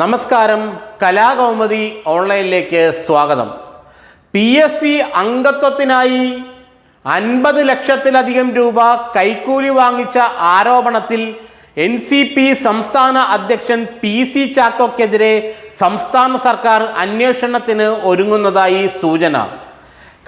നമസ്കാരം. കലാകൗമുദി ഓൺലൈനിലേക്ക് സ്വാഗതം. P S C അംഗത്വത്തിനായി അൻപത് ലക്ഷത്തിലധികം രൂപ കൈക്കൂലി വാങ്ങിച്ച ആരോപണത്തിൽ എൻ സി പി സംസ്ഥാന അധ്യക്ഷൻ പി സി ചാക്കോക്കെതിരെ സംസ്ഥാന സർക്കാർ അന്വേഷണത്തിന് ഒരുങ്ങുന്നതായി സൂചന.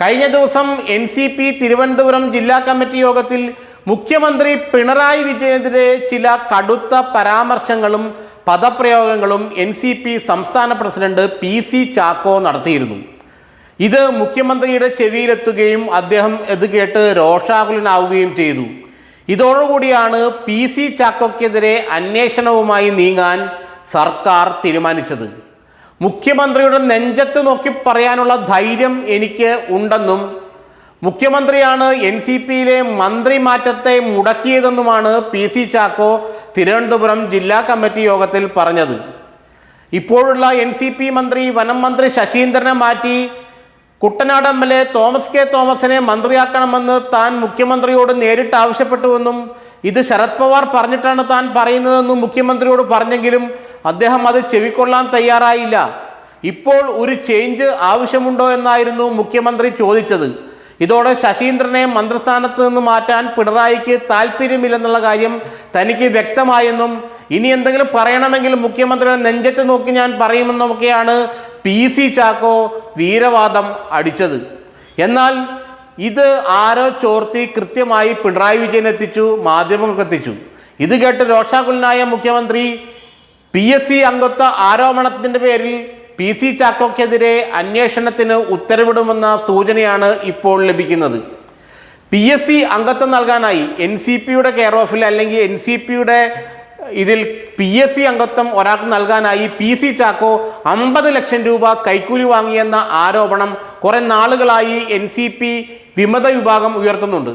കഴിഞ്ഞ ദിവസം എൻ സി പി തിരുവനന്തപുരം ജില്ലാ കമ്മിറ്റി യോഗത്തിൽ മുഖ്യമന്ത്രി പിണറായി വിജയനെതിരെ ചില കടുത്ത പരാമർശങ്ങളും പദപ്രയോഗങ്ങളും എൻ സി പി സംസ്ഥാന പ്രസിഡന്റ് പി സി ചാക്കോ നടത്തിയിരുന്നു. ഇത് മുഖ്യമന്ത്രിയുടെ ചെവിയിലെത്തുകയും അദ്ദേഹം ഇത് കേട്ട് രോഷാകുലനാവുകയും ചെയ്തു. ഇതോടുകൂടിയാണ് പി സി ചാക്കോക്കെതിരെ അന്വേഷണവുമായി നീങ്ങാൻ സർക്കാർ തീരുമാനിച്ചത്. മുഖ്യമന്ത്രിയുടെ നെഞ്ചത്ത് നോക്കി പറയാനുള്ള ധൈര്യം എനിക്ക് ഉണ്ടെന്നും മുഖ്യമന്ത്രിയാണ് എൻ സി പിയിലെ മന്ത്രി മാറ്റത്തെ മുടക്കിയതെന്നുമാണ് പി സി ചാക്കോ തിരുവനന്തപുരം ജില്ലാ കമ്മിറ്റി യോഗത്തിൽ പറഞ്ഞത്. ഇപ്പോഴുള്ള എൻ സി പി മന്ത്രി വനം മന്ത്രി ശശീന്ദ്രനെ മാറ്റി Kuttanad M L A Thomas K തോമസിനെ മന്ത്രിയാക്കണമെന്ന് താൻ മുഖ്യമന്ത്രിയോട് നേരിട്ട് ആവശ്യപ്പെട്ടുവെന്നും ഇത് ശരത് പവാർ പറഞ്ഞിട്ടാണ് താൻ പറയുന്നതെന്നും മുഖ്യമന്ത്രിയോട് പറഞ്ഞെങ്കിലും അദ്ദേഹം അത് ചെവിക്കൊള്ളാൻ തയ്യാറായില്ല. ഇപ്പോൾ ഒരു ചേഞ്ച് ആവശ്യമുണ്ടോ എന്നായിരുന്നു മുഖ്യമന്ത്രി ചോദിച്ചത്. ഇതോടെ ശശീന്ദ്രനെ മന്ത്രിസ്ഥാനത്ത് നിന്ന് മാറ്റാൻ പിണറായിക്ക് താല്പര്യമില്ലെന്നുള്ള കാര്യം തനിക്ക് വ്യക്തമായെന്നും ഇനി എന്തെങ്കിലും പറയണമെങ്കിൽ മുഖ്യമന്ത്രിയുടെ നെഞ്ചത്ത് നോക്കി ഞാൻ പറയുമെന്നൊക്കെയാണ് പി സി ചാക്കോ വീരവാദം അടിച്ചത്. എന്നാൽ ഇത് ആരോ ചോർത്തി കൃത്യമായി പിണറായി വിജയൻ എത്തിച്ചു മാധ്യമങ്ങൾക്ക് എത്തിച്ചു. ഇത് കേട്ട് രോഷാകുലനായ മുഖ്യമന്ത്രി പി എസ് സി അംഗത്വ ആരോപണത്തിന്റെ പേരിൽ പി സി ചാക്കോക്കെതിരെ അന്വേഷണത്തിന് ഉത്തരവിടുമെന്ന സൂചനയാണ് ഇപ്പോൾ ലഭിക്കുന്നത്. പി എസ് സി അംഗത്വം നൽകാനായി എൻ സി പിയുടെ കെയർ ഓഫിൽ അല്ലെങ്കിൽ എൻ സി പിയുടെ ഇതിൽ പി എസ് സി അംഗത്വം ഒരാൾക്ക് നൽകാനായി പി സി ചാക്കോ അമ്പത് ലക്ഷം രൂപ കൈക്കൂലി വാങ്ങിയെന്ന ആരോപണം കുറെ നാളുകളായി എൻ സി പി വിമത വിഭാഗം ഉയർത്തുന്നുണ്ട്.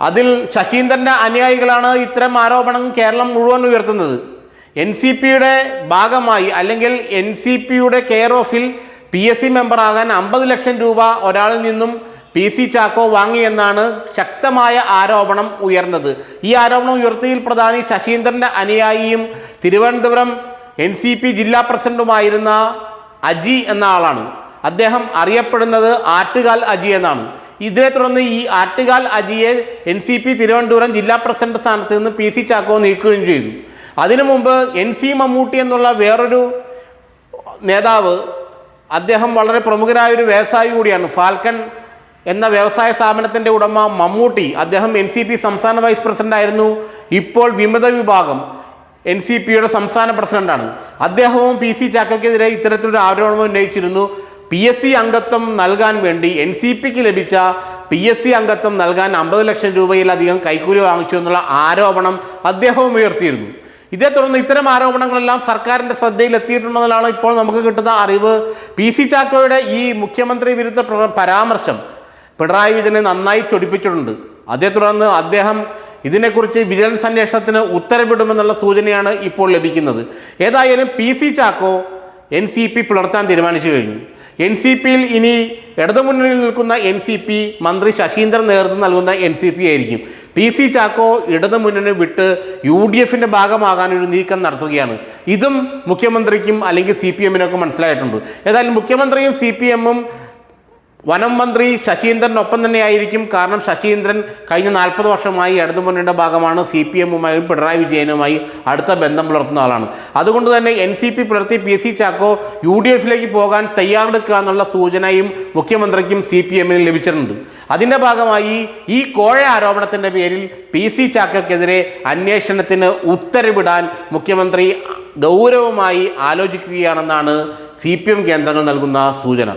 അതിൽ ശശീന്ദ്രന്റെ അനുയായികളാണ് ഇത്തരം ആരോപണം കേരളം മുഴുവൻ ഉയർത്തുന്നത്. എൻ സി പിയുടെ ഭാഗമായി അല്ലെങ്കിൽ എൻ സി പിയുടെ കെയർ ഓഫിൽ പി എസ് സി മെമ്പറാകാൻ അമ്പത് ലക്ഷം രൂപ ഒരാളിൽ നിന്നും പി സി ചാക്കോ വാങ്ങിയെന്നാണ് ശക്തമായ ആരോപണം ഉയർന്നത്. ഈ ആരോപണം ഉയർത്തിയിൽ പ്രധാനി ശശീന്ദ്രന്റെ അനുയായിയും തിരുവനന്തപുരം എൻ സി പി ജില്ലാ പ്രസിഡന്റുമായിരുന്ന അജി എന്ന ആളാണ്. അദ്ദേഹം അറിയപ്പെടുന്നത് ആറ്റുകാൽ അജി എന്നാണ്. ഇതിനെ തുടർന്ന് ഈ ആറ്റുകാൽ അജിയെ എൻ സി പി തിരുവനന്തപുരം ജില്ലാ പ്രസിഡന്റ് സ്ഥാനത്ത് നിന്ന് പി സി ചാക്കോ നീക്കുകയും ചെയ്തു. അതിനു മുമ്പ് എൻ സി മമ്മൂട്ടി എന്നുള്ള വേറൊരു നേതാവ് അദ്ദേഹം വളരെ പ്രമുഖരായ ഒരു വ്യവസായി കൂടിയാണ്. ഫാൽക്കൺ എന്ന വ്യവസായ സ്ഥാപനത്തിന്റെ ഉടമ മമ്മൂട്ടി അദ്ദേഹം എൻ സി പി സംസ്ഥാന വൈസ് പ്രസിഡന്റ് ആയിരുന്നു. ഇപ്പോൾ വിമത വിഭാഗം എൻ സി പിയുടെ സംസ്ഥാന പ്രസിഡന്റാണ് അദ്ദേഹവും പി സി ചാക്കോക്കെതിരെ ഇത്തരത്തിലൊരു ആരോപണം ഉന്നയിച്ചിരുന്നു. പി എസ് സി അംഗത്വം നൽകാൻ വേണ്ടി എൻ സി പിക്ക് ലഭിച്ച പി എസ് സി അംഗത്വം നൽകാൻ അമ്പത് ലക്ഷം രൂപയിലധികം കൈക്കൂലി വാങ്ങിച്ചു എന്നുള്ള ആരോപണം അദ്ദേഹവും ഉയർത്തിയിരുന്നു. ഇതേ തുടർന്ന് ഇത്തരം ആരോപണങ്ങളെല്ലാം സർക്കാരിന്റെ ശ്രദ്ധയിൽ എത്തിയിട്ടുണ്ടെന്നാണ് ഇപ്പോൾ നമുക്ക് കിട്ടുന്ന അറിവ്. പി സി ചാക്കോയുടെ ഈ മുഖ്യമന്ത്രി വിരുദ്ധ പ്ര- പരാമർശം പിണറായി വിജയനെ നന്നായി ചൊടിപ്പിച്ചിട്ടുണ്ട്. അതേ തുടർന്ന് അദ്ദേഹം ഇതിനെക്കുറിച്ച് വിജിലൻസ് അന്വേഷണത്തിന് ഉത്തരവിടുമെന്നുള്ള സൂചനയാണ് ഇപ്പോൾ ലഭിക്കുന്നത്. ഏതായാലും P C Chacko N C P പുലർത്താൻ തീരുമാനിച്ചു കഴിഞ്ഞു. എൻ സി പിയിൽ ഇനി ഇടതുമുന്നണിയിൽ നിൽക്കുന്ന എൻ സി പി മന്ത്രി ശശീന്ദ്രൻ നേതൃത്വം നൽകുന്ന എൻ സി പി ആയിരിക്കും. പി സി ചാക്കോ ഇടതുമുന്നണി വിട്ട് യു ഡി എഫിന്റെ ഭാഗമാകാൻ ഒരു നീക്കം നടത്തുകയാണ്. ഇതും മുഖ്യമന്ത്രിക്കും അല്ലെങ്കിൽ സി പി എമ്മിനൊക്കെ മനസ്സിലായിട്ടുണ്ട്. ഏതായാലും മുഖ്യമന്ത്രിയും സി പി എമ്മും വനം മന്ത്രി ശശീന്ദ്രനൊപ്പം തന്നെയായിരിക്കും. കാരണം ശശീന്ദ്രൻ കഴിഞ്ഞ നാൽപ്പത് വർഷമായി ഇടതു മുന്നണിയുടെ ഭാഗമാണ്. സി പി എമ്മുമായും പിണറായി വിജയനുമായി അടുത്ത ബന്ധം പുലർത്തുന്ന ആളാണ്. അതുകൊണ്ട് തന്നെ എൻ സി പി പുലർത്തി P C Chacko U D എഫിലേക്ക് പോകാൻ തയ്യാറെടുക്കുക എന്നുള്ള സൂചനയും മുഖ്യമന്ത്രിക്കും സി പി എമ്മിനും ലഭിച്ചിട്ടുണ്ട്. അതിന്റെ ഭാഗമായി ഈ കോഴ ആരോപണത്തിന്റെ പേരിൽ പി സി ചാക്കോക്കെതിരെ അന്വേഷണത്തിന് ഉത്തരവിടാൻ മുഖ്യമന്ത്രി ഗൗരവമായി ആലോചിക്കുകയാണെന്നാണ് സി പി എം കേന്ദ്രങ്ങൾ നൽകുന്ന സൂചന.